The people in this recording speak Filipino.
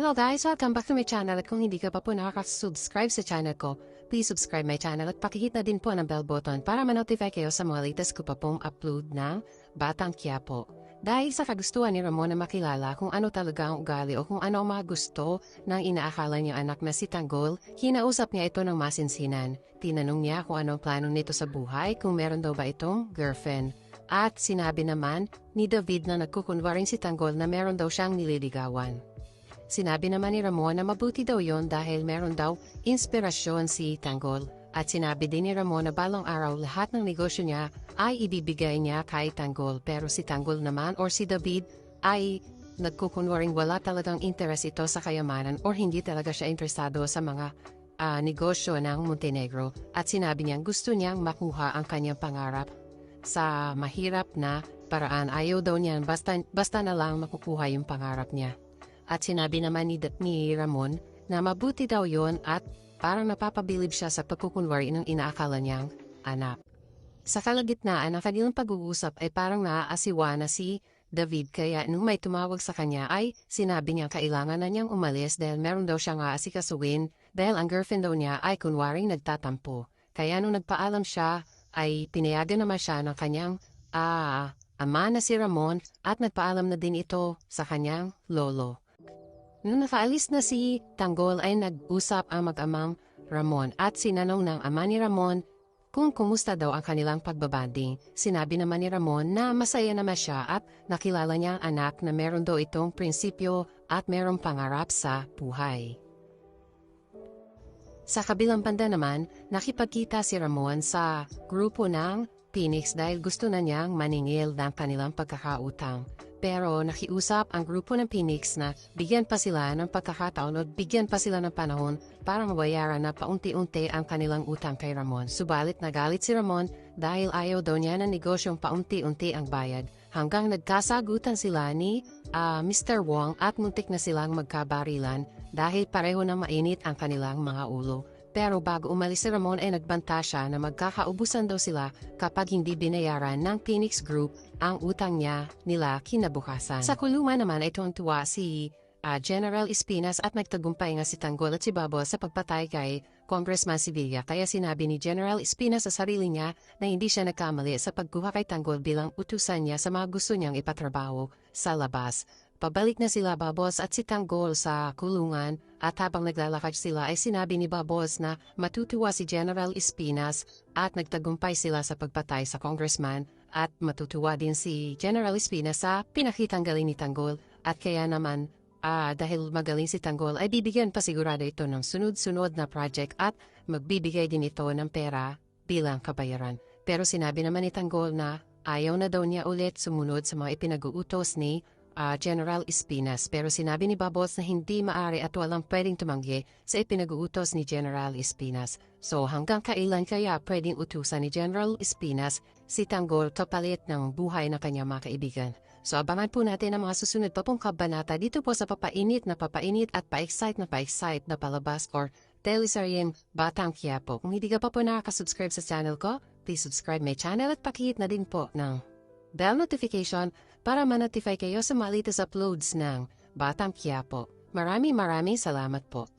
Hello guys! Welcome back to my channel at kung hindi ka pa po nakaka-subscribe sa channel ko, please subscribe my channel at pakihit na din po ng bell button para ma-notify kayo sa mga latest ko pa pong upload ng Batang Quiapo. Dahil sa kagustuhan ni Ramon na makilala kung ano talaga ang ugali o kung ano ang mga gusto ng inaakala niyang anak na si Tanggol, kinausap niya ito ng masinsinan. Tinanong niya kung ano ang plano nito sa buhay, kung meron daw ba itong girlfriend. At sinabi naman ni David na nagkukunwaring si Tanggol na meron daw siyang nililigawan. Sinabi naman ni Ramon na mabuti daw yon dahil meron daw inspirasyon si Tanggol. At sinabi din ni Ramon na balang araw lahat ng negosyo niya ay ibibigay niya kay Tanggol. Pero si Tanggol naman or si David ay nagkukunwaring wala talagang interes ito sa kayamanan or hindi talaga siya interesado sa mga ah, negosyo ng Montenegro. At sinabi niyang gusto niyang makuha ang kanyang pangarap sa mahirap na paraan. Ayaw daw niyan basta, basta na lang makukuha yung pangarap niya. At sinabi naman ni, ni Ramon na mabuti daw yon at parang napapabilib siya sa pagkukunwari ng inaakala niyang anak. Sa kalagitnaan ng kanilang pag-uusap ay parang naaasiwa na si David kaya nung may tumawag sa kanya ay sinabi niya kailangan na niyang umalis dahil meron daw siyang aasikasuin dahil ang girlfriend daw niya ay kunwaring nagtatampo. Kaya nung nagpaalam siya ay pinayagan naman siya ng kanyang ah, ama na si Ramon at nagpaalam na din ito sa kanyang lolo. Nung nakaalis na si Tanggol ay nag-usap ang mag-amang Ramon at sinanong ng ama ni Ramon kung kumusta daw ang kanilang pagbabanding. Sinabi naman ni Ramon na masaya naman siya at nakilala niya ang anak na meron daw itong prinsipyo at merong pangarap sa buhay. Sa kabilang banda naman, nakipagkita si Ramon sa grupo ng Phoenix dahil gusto na niyang maningil ng kanilang pagkakautang. Pero nakiusap ang grupo ng Phoenix na bigyan pa sila ng pagkakataon o bigyan pa sila ng panahon para mabayaran na paunti-unti ang kanilang utang kay Ramon. Subalit nagalit si Ramon dahil ayaw daw niya ng negosyong paunti-unti ang bayad. Hanggang nagkasagutan sila ni ah, Mr. Wong at muntik na silang magkabarilan dahil pareho na mainit ang kanilang mga ulo. Pero bago umalis si Ramon ay nagbanta siya na magkakaubusan daw sila kapag hindi binayaran ng Phoenix Group ang utang niya nila kinabukasan. Sa kulungan naman ay tuwang-tuwa si ah, General Espinas at nagtagumpay nga si Tanggol at si Babo sa pagpatay kay Congressman Sevilla kaya sinabi ni General Espinas sa sarili niya na hindi siya nagkamali sa pagkuha kay Tanggol bilang utusan niya sa mga gusto niyang ipatrabaho sa labas. Pabalik na sila Babos at si Tanggol sa kulungan at habang naglalakad sila ay sinabi ni Babos na matutuwa si General Espinas at nagtagumpay sila sa pagpatay sa congressman at matutuwa din si General Espinas sa pinakitang galing ni Tanggol at kaya naman ah, dahil magaling si Tanggol ay bibigyan pa sigurado ito ng sunod-sunod na project at magbibigay din ito ng pera bilang kabayaran. Pero sinabi naman ni Tanggol na ayaw na daw niya ulit sumunod sa mga ipinag-uutos ni ah, General Espinas pero sinabi ni Babos na hindi maari at walang pwedeng tumanggi sa ipinag-uutos ni General Espinas. So hanggang kailan kaya pwedeng utusan ni General Espinas si Tanggol kapalit ng buhay ng kanyang mga kaibigan. So abangan po natin ang mga susunod pa pong kabanata dito po sa papainit na papainit at pa-excite na pa-excite na palabas or teleseryeng Batang Quiapo. Kung hindi ka pa po nakaka-subscribe sa channel ko, please subscribe my channel at pakihit na din po ng bell notification para ma-notify kayo sa mga latest uploads ng Batang Quiapo. Maraming maraming salamat po.